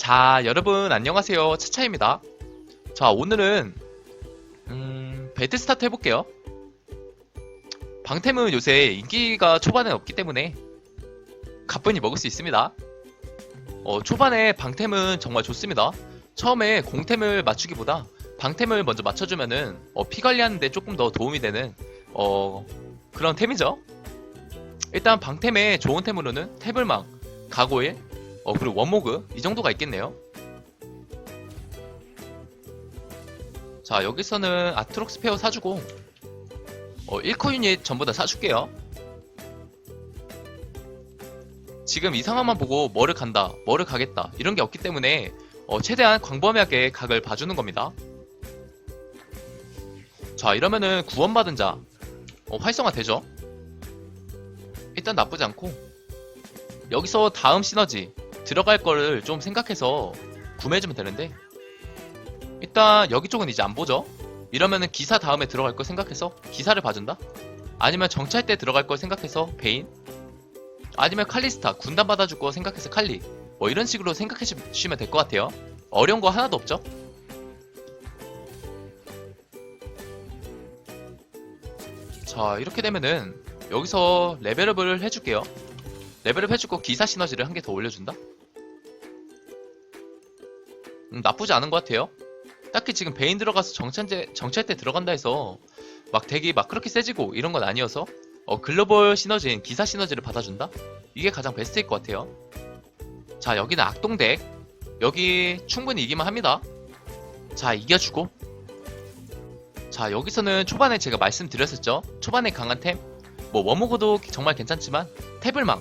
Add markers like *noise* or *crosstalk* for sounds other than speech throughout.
자, 여러분 안녕하세요. 차차입니다. 자, 오늘은 음, 배드 스타트 해볼게요. 방템은 요새 인기가 초반에 없기 때문에 가뿐히 먹을 수 있습니다. 어, 초반에 방템은 정말 좋습니다. 처음에 공템을 맞추기보다 방템을 먼저 맞춰주면은 어, 피 관리하는데 조금 더 도움이 되는 어, 그런 템이죠. 일단 방템의 좋은 템으로는 태블망, 가고일, 어 그리고 원모그 이 정도가 있겠네요. 자 여기서는 아트록스 페어 사주고 어 1커 유닛 전부 다 사줄게요. 지금 이 상황만 보고 뭐를 간다, 뭐를 가겠다 이런 게 없기 때문에 어, 최대한 광범위하게 각을 봐주는 겁니다. 자 이러면은 구원받은 자 어, 활성화 되죠. 일단 나쁘지 않고 여기서 다음 시너지 들어갈 거를 좀 생각해서 구매해주면 되는데 일단 여기 쪽은 이제 안 보죠? 이러면은 기사 다음에 들어갈 거 생각해서 기사를 봐준다? 아니면 정찰 때 들어갈 걸 생각해서 베인? 아니면 칼리스타 군단 받아줄 거 생각해서 칼리? 뭐 이런 식으로 생각해 주시면 될 것 같아요. 어려운 거 하나도 없죠? 자 이렇게 되면은 여기서 레벨업을 해줄게요. 레벨업 해주고 기사 시너지를 한 개 더 올려준다? 음, 나쁘지 않은 것 같아요. 딱히 지금 베인 들어가서 정찰제, 정찰 때 들어간다 해서 막 덱이 막 그렇게 세지고 이런 건 아니어서 어, 글로벌 시너지인 기사 시너지를 받아준다? 이게 가장 베스트일 것 같아요. 자, 여기는 악동덱. 여기 충분히 이기만 합니다. 자, 이겨주고. 자, 여기서는 초반에 제가 말씀드렸었죠. 초반에 강한 템. 뭐, 워모그도 정말 괜찮지만, 태블망.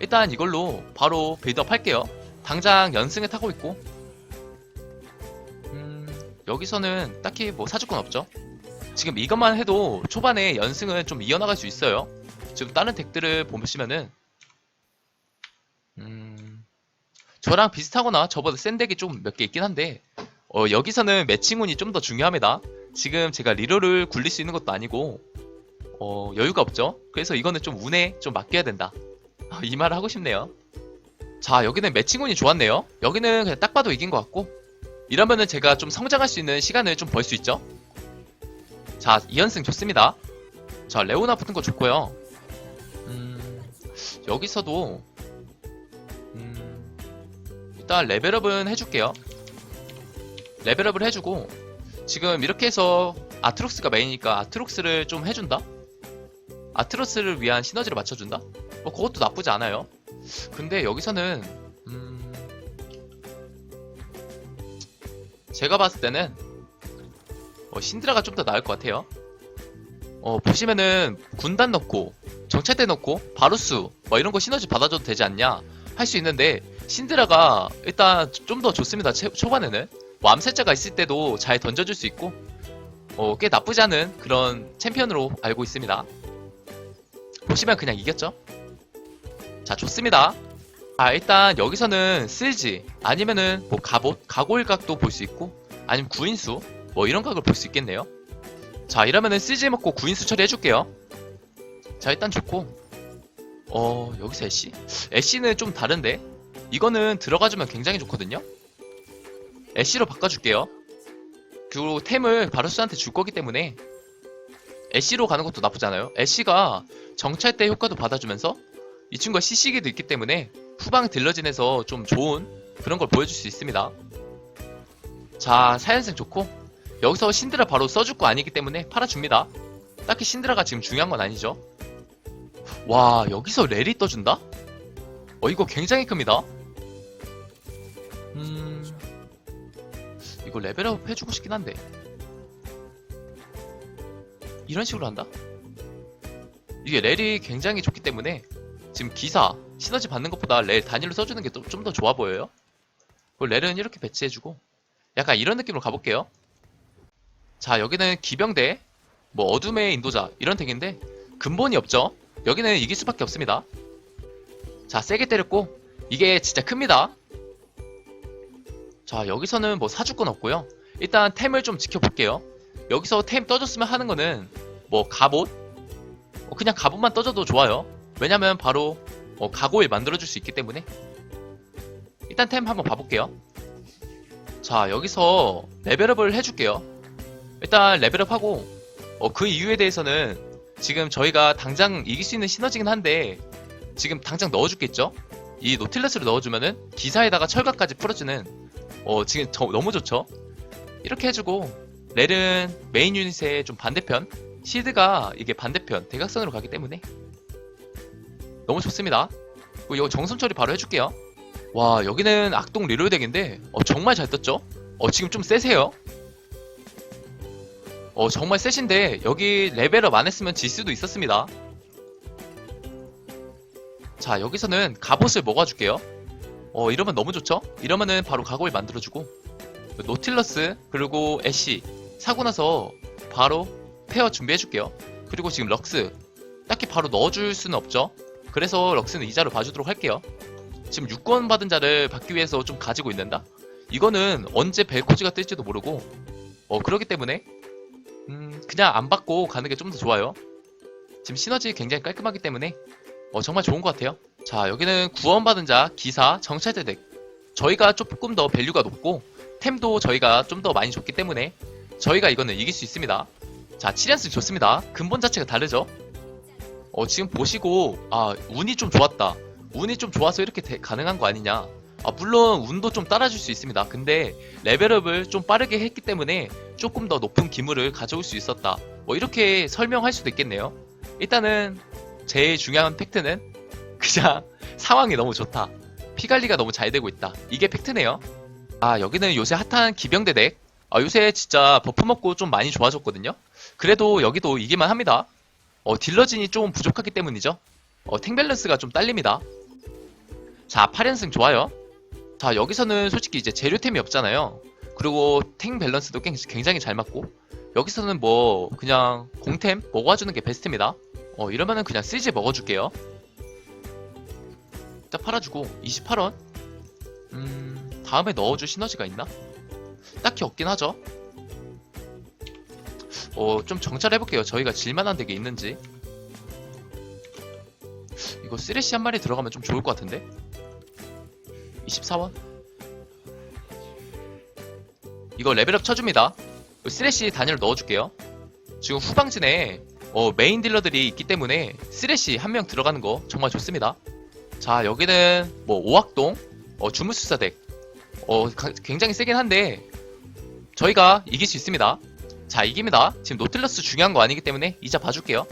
일단 이걸로 바로 빌드업 할게요. 당장 연승을 타고 있고, 음, 여기서는 딱히 뭐건 없죠. 지금 이것만 해도 초반에 연승을 좀 이어나갈 수 있어요. 지금 다른 덱들을 보시면은, 음, 저랑 비슷하거나 저보다 센 덱이 좀 몇 개 있긴 한데, 어, 여기서는 매칭운이 좀 더 중요합니다. 지금 제가 리로를 굴릴 수 있는 것도 아니고, 어, 여유가 없죠. 그래서 이거는 좀 운에 좀 맡겨야 된다. *laughs* 이 말을 하고 싶네요. 자, 여기는 매칭운이 좋았네요. 여기는 그냥 딱 봐도 이긴 것 같고, 이러면은 제가 좀 성장할 수 있는 시간을 좀 벌 수 있죠. 자, 2연승 좋습니다. 자, 레오나 붙은 거 좋고요. 음, 여기서도 음, 일단 레벨업은 해줄게요. 레벨업을 해주고 지금 이렇게 해서 아트록스가 메인이니까 아트록스를 좀 해준다. 아트로스를 위한 시너지를 맞춰준다? 뭐 그것도 나쁘지 않아요. 근데 여기서는 제가 봤을 때는 어, 신드라가 좀 더 나을 것 같아요. 어, 보시면은 군단 넣고 정찰대 넣고 바루스 뭐 이런 거 시너지 받아줘도 되지 않냐 할 수 있는데 신드라가 일단 좀 더 좋습니다. 체- 초반에는 뭐 암살자가 있을 때도 잘 던져줄 수 있고 어, 꽤 나쁘지 않은 그런 챔피언으로 알고 있습니다. 보시면 그냥 이겼죠? 자, 좋습니다. 아, 일단 여기서는 쓸지 아니면은 뭐 갑옷, 가골각도 볼 수 있고 아니면 구인수 뭐 이런 각을 볼 수 있겠네요. 자, 이러면은 쓸지 먹고 구인수 처리해줄게요. 자, 일단 좋고 어, 여기서 애쉬? 애쉬는 좀 다른데 이거는 들어가주면 굉장히 좋거든요. 애쉬로 바꿔줄게요. 그리고 템을 바루스한테 줄 거기 때문에 애쉬로 가는 것도 나쁘지 않아요. 애쉬가 정찰 때 효과도 받아주면서 이 친구가 CC기도 있기 때문에 후방 딜러진에서 좀 좋은 그런 걸 보여줄 수 있습니다. 자, 4연승 좋고 여기서 신드라 바로 써줄 거 아니기 때문에 팔아줍니다. 딱히 신드라가 지금 중요한 건 아니죠. 와, 여기서 렐이 떠준다? 어, 이거 굉장히 큽니다. 음... 이거 레벨업 해주고 싶긴 한데 이런 식으로 한다? 이게 렐이 굉장히 좋기 때문에 지금 기사 시너지 받는 것보다 렐 단위로 써주는 게 좀 더 좋아 보여요. 그 렐은 이렇게 배치해주고 약간 이런 느낌으로 가볼게요. 자 여기는 기병대 뭐 어둠의 인도자 이런 덱인데 근본이 없죠. 여기는 이길 수밖에 없습니다. 자 세게 때렸고 이게 진짜 큽니다. 자 여기서는 뭐건 없고요. 일단 템을 좀 지켜볼게요. 여기서 템 떠줬으면 하는 거는 뭐 갑옷 어, 그냥 갑옷만 떠줘도 좋아요. 왜냐면 바로 어, 가고일 만들어줄 수 있기 때문에 일단 템 한번 봐볼게요. 자, 여기서 레벨업을 해줄게요. 일단 레벨업하고, 어, 그 이유에 대해서는 지금 저희가 당장 이길 수 있는 시너지긴 한데, 지금 당장 넣어줄겠죠? 이 노틸러스를 넣어주면은 기사에다가 철갑까지 풀어주는, 어, 지금 저- 너무 좋죠? 이렇게 해주고, 렐은 메인 유닛의 좀 반대편, 시드가 이게 반대편, 대각선으로 가기 때문에, 너무 좋습니다. 이거 정선 처리 바로 해줄게요. 와 여기는 악동 리롤 덱인데 어, 정말 잘 떴죠? 어 지금 좀 세세요? 어 정말 세신데 여기 레벨업 안 했으면 질 수도 있었습니다. 자 여기서는 갑옷을 먹어줄게요. 어 이러면 너무 좋죠? 이러면은 바로 각오를 만들어주고 노틸러스 그리고 애쉬 사고 나서 바로 페어 준비해줄게요. 그리고 지금 럭스 딱히 바로 넣어줄 수는 없죠. 그래서 럭스는 이자로 봐주도록 할게요. 지금 6권 받은 자를 받기 위해서 좀 가지고 있는다? 이거는 언제 벨코지가 뜰지도 모르고 어 그러기 때문에 음 그냥 안 받고 가는 게 좀 더 좋아요. 지금 시너지 굉장히 깔끔하기 때문에 어 정말 좋은 것 같아요. 자 여기는 구원 받은 자 기사 정찰대 덱. 저희가 조금 더 밸류가 높고 템도 저희가 좀 더 많이 줬기 때문에 저희가 이거는 이길 수 있습니다. 자 7연승 좋습니다. 근본 자체가 다르죠 어 지금 보시고 아 운이 좀 좋았다 운이 좀 좋아서 이렇게 대- 가능한 거 아니냐. 아, 물론 운도 좀 따라줄 수 있습니다. 근데 레벨업을 좀 빠르게 했기 때문에 조금 더 높은 기물을 가져올 수 있었다. 뭐 이렇게 설명할 수도 있겠네요. 일단은 제일 중요한 팩트는 *laughs* 그냥 상황이 너무 좋다. 피 관리가 너무 잘 되고 있다. 이게 팩트네요. 아 여기는 요새 핫한 기병대 덱. 아 요새 진짜 버프 먹고 좀 많이 좋아졌거든요. 그래도 여기도 이기만 합니다. 어 딜러진이 좀 부족하기 때문이죠. 어, 탱 밸런스가 좀 딸립니다. 자, 8연승 좋아요. 자, 여기서는 솔직히 이제 재료템이 없잖아요. 그리고 탱 밸런스도 굉- 굉장히 잘 맞고, 여기서는 뭐, 그냥 공템 먹어주는 게 베스트입니다. 어, 이러면은 그냥 CG 먹어줄게요. 일단 팔아주고, 28원. 음, 다음에 넣어줄 시너지가 있나? 딱히 없긴 하죠. 어, 좀 정찰해볼게요. 저희가 질만한 덱이 있는지. 이거 쓰레쉬 한 마리 들어가면 좀 좋을 것 같은데? 24원? 이거 레벨업 쳐줍니다. 쓰레쉬 단위로 넣어줄게요. 지금 후방진에 어, 메인 딜러들이 있기 때문에 쓰레쉬 한 명 들어가는 거 정말 좋습니다. 자 여기는 뭐 오학동 어, 주무수사 덱 어, 가- 굉장히 세긴 한데 저희가 이길 수 있습니다. 자 이깁니다. 지금 노틸러스 중요한 거 아니기 때문에 이자 봐줄게요.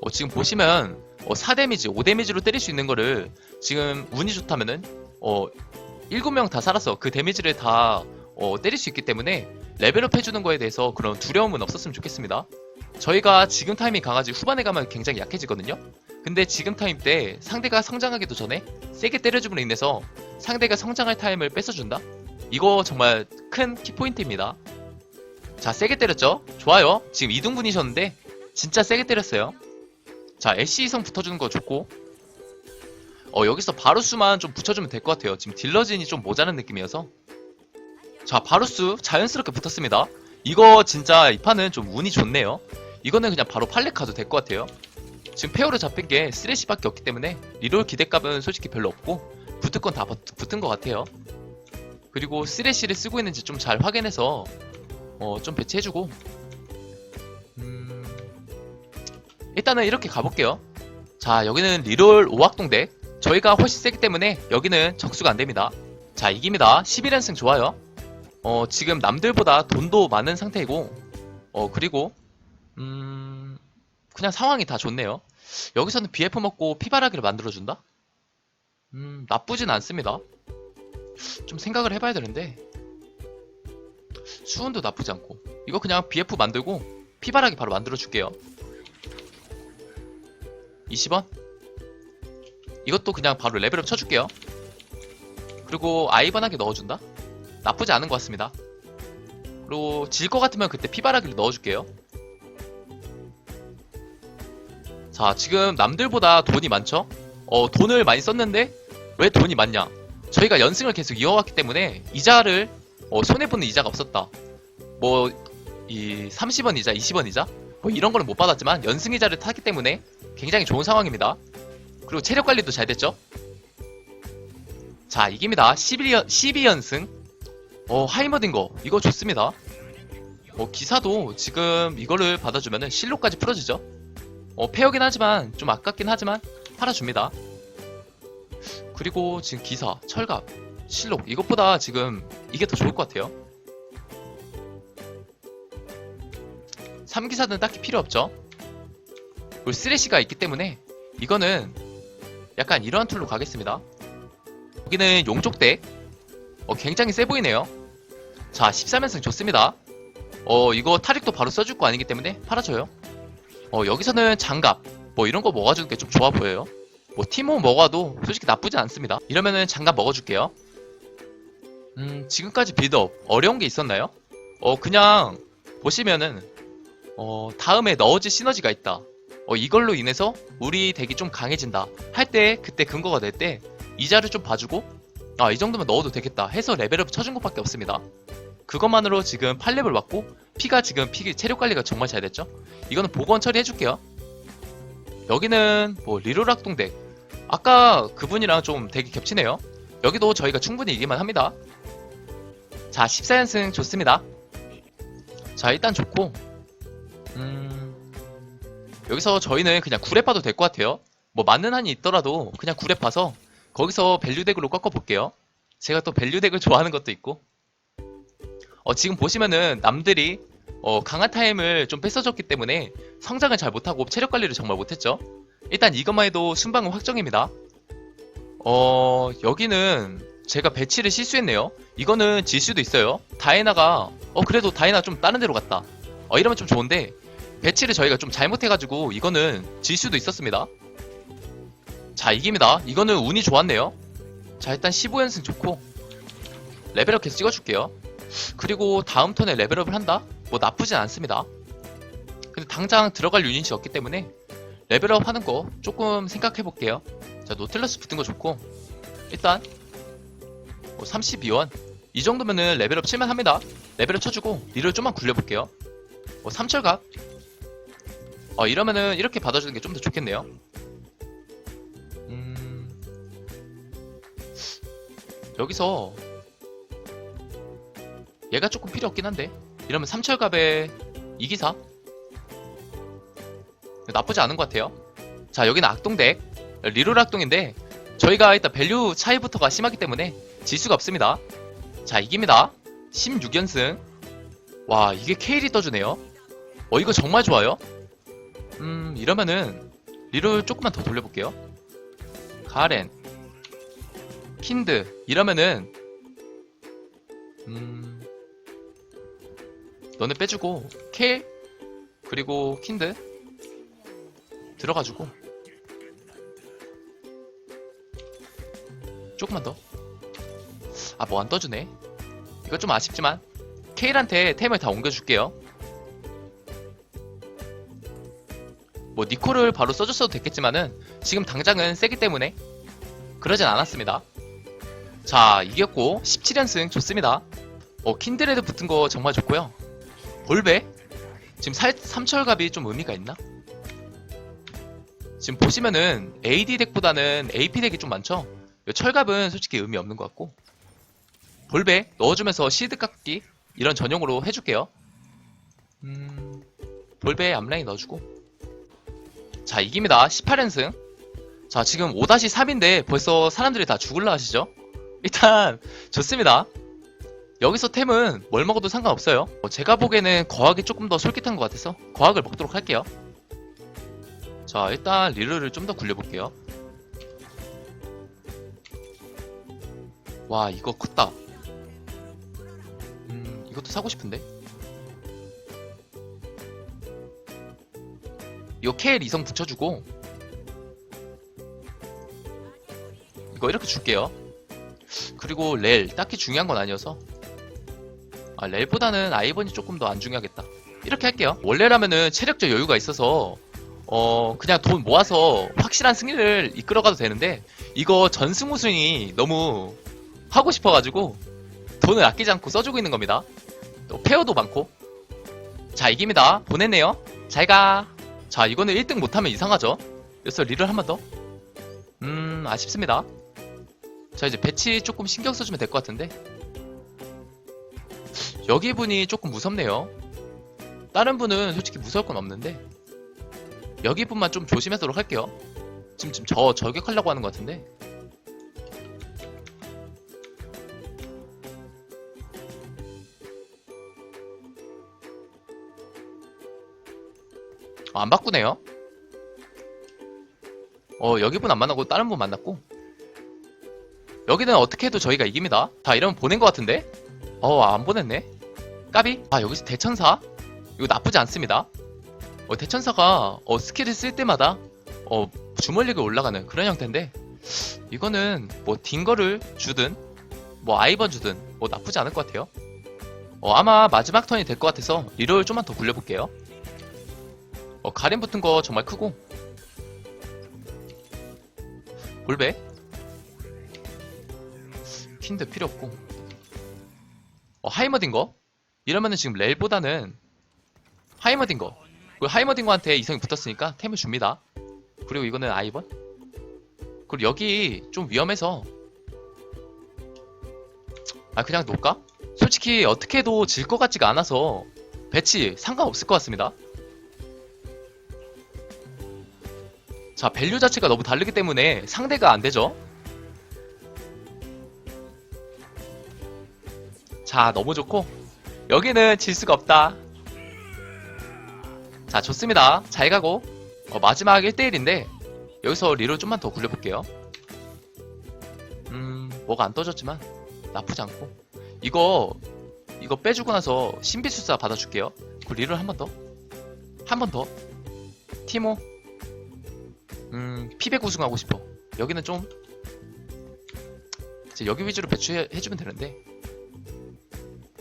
어, 지금 보시면 어, 4데미지, 5데미지로 때릴 수 있는 거를 지금 운이 좋다면은 어 7명 다 살아서 그 데미지를 다 어, 때릴 수 있기 때문에 레벨업 해주는 거에 대해서 그런 두려움은 없었으면 좋겠습니다. 저희가 지금 타임이 강아지 후반에 가면 굉장히 약해지거든요. 근데 지금 타임 때 상대가 성장하기도 전에 세게 때려줌으로 인해서 상대가 성장할 타임을 뺏어준다? 이거 정말 큰 키포인트입니다. 자, 세게 때렸죠? 좋아요. 지금 2등분이셨는데 진짜 세게 때렸어요. 자, 애쉬 이성 붙어주는 거 좋고. 어 여기서 바루스만 좀 붙여주면 될 것 같아요. 지금 딜러진이 좀 모자란 느낌이어서. 자 바루스 자연스럽게 붙었습니다. 이거 진짜 이 판은 좀 운이 좋네요. 이거는 그냥 바로 팔레 가도 될 것 같아요. 지금 페어로 잡힌 게 쓰레쉬밖에 없기 때문에 리롤 기대값은 솔직히 별로 없고 붙을 건 다 붙은 것 같아요. 그리고 쓰레쉬를 쓰고 있는지 좀 잘 확인해서 어 좀 배치해주고. 음... 일단은 이렇게 가볼게요. 자 여기는 리롤 오학동 덱 저희가 훨씬 세기 때문에 여기는 적수가 안됩니다. 자 이깁니다. 11연승 좋아요. 어 지금 남들보다 돈도 많은 상태이고 어 그리고 음 그냥 상황이 다 좋네요. 여기서는 BF 먹고 피바라기를 만들어준다? 음 나쁘진 않습니다. 좀 생각을 해봐야 되는데 수은도 나쁘지 않고 이거 그냥 BF 만들고 피바라기 바로 만들어줄게요 20원? 이것도 그냥 바로 레벨업 쳐줄게요. 그리고 아이번하게 넣어준다? 나쁘지 않은 것 같습니다. 그리고 질 것 같으면 그때 피바라기를 넣어줄게요. 자, 지금 남들보다 돈이 많죠? 어, 돈을 많이 썼는데 왜 돈이 많냐? 저희가 연승을 계속 이어왔기 때문에 이자를 어, 손해보는 이자가 없었다. 뭐, 이 30원 이자, 20원 이자? 뭐 이런 거는 못 받았지만 연승 이자를 타기 때문에 굉장히 좋은 상황입니다. 그리고 체력 관리도 잘 됐죠? 자, 이깁니다. 11연, 12연승. 어, 하이머딘 거. 이거 좋습니다. 어, 기사도 지금 이거를 받아주면은 실로까지 풀어지죠. 어, 페어긴 하지만, 좀 아깝긴 하지만, 팔아줍니다. 그리고 지금 기사, 철갑, 실록. 이것보다 지금 이게 더 좋을 것 같아요. 3기사는 딱히 필요 없죠. 그리고 쓰레쉬가 있기 때문에, 이거는 약간 이러한 툴로 가겠습니다. 여기는 용족덱. 어, 굉장히 세 보이네요. 자, 13연승 좋습니다. 어, 이거 타릭도 바로 써줄 거 아니기 때문에 팔아줘요. 어, 여기서는 장갑, 뭐 이런 거 먹어주는 게 좀 좋아 보여요. 뭐 티모 먹어도 솔직히 나쁘지 않습니다. 이러면은 장갑 먹어줄게요. 음, 지금까지 빌드업 어려운 게 있었나요? 어, 그냥 보시면은 어, 다음에 넣어질 시너지가 있다. 어, 이걸로 인해서 우리 덱이 좀 강해진다. 할 때 그때 근거가 될 때 이자를 좀 봐주고 아, 이 정도면 넣어도 되겠다 해서 레벨업 쳐준 것밖에 없습니다. 그것만으로 지금 8렙을 왔고 피가 지금 피 체력 관리가 정말 잘 됐죠. 이거는 복원 처리해 줄게요. 여기는 뭐 리로락 동 덱. 아까 그분이랑 좀 덱이 겹치네요. 여기도 저희가 충분히 이기만 합니다. 자, 14연승 좋습니다. 자, 일단 좋고 음... 여기서 저희는 그냥 9렙 봐도 될 것 같아요. 뭐 맞는 한이 있더라도 그냥 9렙 봐서 거기서 밸류 덱으로 꺾어볼게요. 제가 또 밸류 덱을 좋아하는 것도 있고 어, 지금 보시면은 남들이 어, 강한 타임을 좀 뺏어줬기 때문에 성장을 잘 못하고 체력 관리를 정말 못했죠. 일단 이것만 해도 순방은 확정입니다. 어, 여기는 제가 배치를 실수했네요. 이거는 질 수도 있어요. 다이나가, 어, 그래도 다이나 좀 다른 데로 갔다. 어, 이러면 좀 좋은데, 배치를 저희가 좀 잘못해가지고, 이거는 질 수도 있었습니다. 자, 이깁니다. 이거는 운이 좋았네요. 자, 일단 15연승 좋고, 레벨업 계속 찍어줄게요. 그리고 다음 턴에 레벨업을 한다? 뭐 나쁘진 않습니다. 근데 당장 들어갈 유닛이 없기 때문에 레벨업 하는 거 조금 생각해 볼게요. 자, 노틀러스 붙은 거 좋고 일단 뭐 32원 이 정도면은 레벨업 칠만 합니다. 레벨업 쳐주고 리를 좀만 굴려볼게요. 뭐 삼철갑 어 이러면은 이렇게 받아주는 게 좀 더 좋겠네요. 음 여기서 얘가 조금 필요 없긴 한데 이러면 삼철갑에 이기사 나쁘지 않은 것 같아요 자 여기는 악동덱 리롤 악동인데 저희가 일단 밸류 차이부터가 심하기 때문에 질 수가 없습니다. 자 이깁니다. 16연승. 와 이게 케일이 떠주네요. 어 이거 정말 좋아요. 음 이러면은 리롤 조금만 더 돌려볼게요. 가렌. 킨드. 이러면은 음 너네 빼주고 케일 그리고 킨드 들어가지고 조금만 더. 아 뭐 안 떠주네. 이거 좀 아쉽지만 케일한테 템을 다 옮겨줄게요. 뭐 니코를 바로 써줬어도 됐겠지만은 지금 당장은 세기 때문에 그러진 않았습니다. 자 이겼고 17연승 좋습니다. 어 킨드레드 붙은 거 정말 좋고요. 볼베 지금 살, 삼철갑이 좀 의미가 있나? 지금 보시면은 AD 덱보다는 AP 덱이 좀 많죠? 이 철갑은 솔직히 의미 없는 것 같고 볼베 넣어주면서 시드 깎기 이런 전용으로 해줄게요. 음... 볼베 앞라인 넣어주고. 자 이깁니다. 18연승. 자 지금 5-3인데 벌써 사람들이 다 죽을라 하시죠? 일단 좋습니다. 여기서 템은 뭘 먹어도 상관없어요. 어, 제가 보기에는 거학이 조금 더 솔깃한 것 같아서 거학을 먹도록 할게요. 자 일단 리르를 좀 더 굴려볼게요 와 이거 컸다. 음 이것도 사고 싶은데? 이거 KL 이성 붙여주고. 이거 이렇게 줄게요. 그리고 렐 딱히 중요한 건 아니어서. 아 렐보다는 아이번이 조금 더 안 중요하겠다. 이렇게 할게요. 원래라면은 체력적 여유가 있어서 어 그냥 돈 모아서 확실한 승리를 이끌어가도 되는데 이거 전승 우승이 너무 하고 싶어가지고 돈을 아끼지 않고 써주고 있는 겁니다. 또 페어도 많고. 자 이깁니다. 보냈네요. 잘 가. 자 이거는 1등 못하면 이상하죠? 그래서 리를 한 번 더? 음 아쉽습니다. 자 이제 배치 조금 신경 써주면 될 것 같은데. 여기 분이 조금 무섭네요. 다른 분은 솔직히 무서울 건 없는데. 여기 분만 좀 조심하도록 할게요. 지금 지금 저 저격하려고 하는 것 같은데. 어, 안 바꾸네요. 어 여기 분 안 만나고 다른 분 만났고 여기는 어떻게 해도 저희가 이깁니다. 자 이러면 보낸 것 같은데? 어 안 보냈네. 까비? 아 여기서 대천사? 이거 나쁘지 않습니다. 어, 대천사가 어, 스킬을 쓸 때마다 어, 주물력이 올라가는 그런 형태인데 이거는 뭐 딩거를 주든 뭐 아이번 주든 뭐 나쁘지 않을 것 같아요. 어, 아마 마지막 턴이 될 것 같아서 리롤 좀만 더 굴려볼게요. 어, 가림 붙은 거 정말 크고. 볼배? 킨드 필요 없고. 어, 하이머딩거? 이러면은 지금 렐보다는 하이머딩거. 그리고 하이머딩거한테 이성이 붙었으니까 템을 줍니다. 그리고 이거는 아이번? 그리고 여기 좀 위험해서. 아 그냥 놓을까? 솔직히 어떻게 해도 질 것 같지가 않아서 배치 상관없을 것 같습니다 자 밸류 자체가 너무 다르기 때문에 상대가 안 되죠? 자 너무 좋고. 여기는 질 수가 없다. 자 좋습니다. 잘 가고. 어, 마지막 1대1인데 여기서 리로 좀만 더 굴려볼게요. 음 뭐가 안 떠졌지만 나쁘지 않고. 이거 이거 빼주고 나서 신비술사 받아줄게요. 그 리를 한 번 더. 한 번 더. 티모 음 피백 우승하고 싶어 여기는 좀 이제 여기 위주로 배치해주면 되는데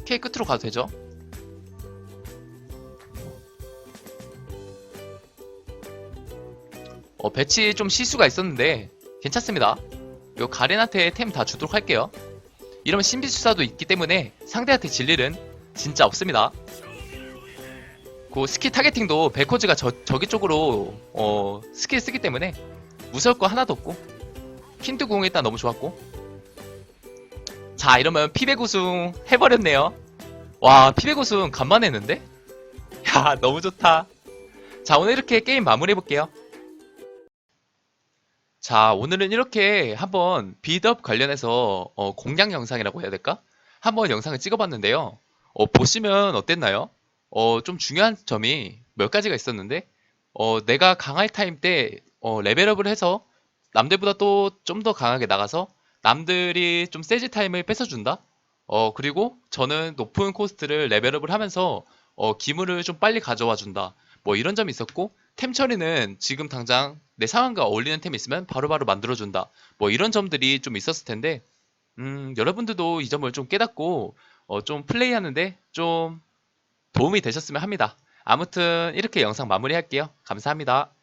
K 끝으로 가도 되죠? 어, 배치 좀 실수가 있었는데 괜찮습니다. 요 가렌한테 템 다 주도록 할게요. 이러면 신비수사도 있기 때문에 상대한테 질 일은 진짜 없습니다. 그 스킬 타겟팅도 베코즈가 저, 저기 쪽으로 어, 스킬 쓰기 때문에 무서울 거 하나도 없고 킨드 공 일단 너무 좋았고 자 이러면 피백 우승 해버렸네요. 와 피백 우승 간만에 했는데? *laughs* 야 너무 좋다. 자 오늘 이렇게 게임 마무리 해볼게요. 자 오늘은 이렇게 한번 비드업 관련해서 어, 공략 영상이라고 해야 될까? 한번 영상을 찍어봤는데요. 어, 보시면 어땠나요? 어, 좀 중요한 점이 몇 가지가 있었는데 어, 내가 강할 타임 때 어, 레벨업을 해서 남들보다 또 좀 더 강하게 나가서 남들이 좀 세지 타임을 뺏어준다. 어, 그리고 저는 높은 코스트를 레벨업을 하면서 어, 기물을 좀 빨리 가져와 준다. 뭐 이런 점이 있었고 템 처리는 지금 당장 내 상황과 어울리는 템이 있으면 바로바로 만들어 준다. 뭐 이런 점들이 좀 있었을 텐데 음, 여러분들도 이 점을 좀 깨닫고 어, 좀 플레이하는데 좀 도움이 되셨으면 합니다. 아무튼 이렇게 영상 마무리할게요. 감사합니다.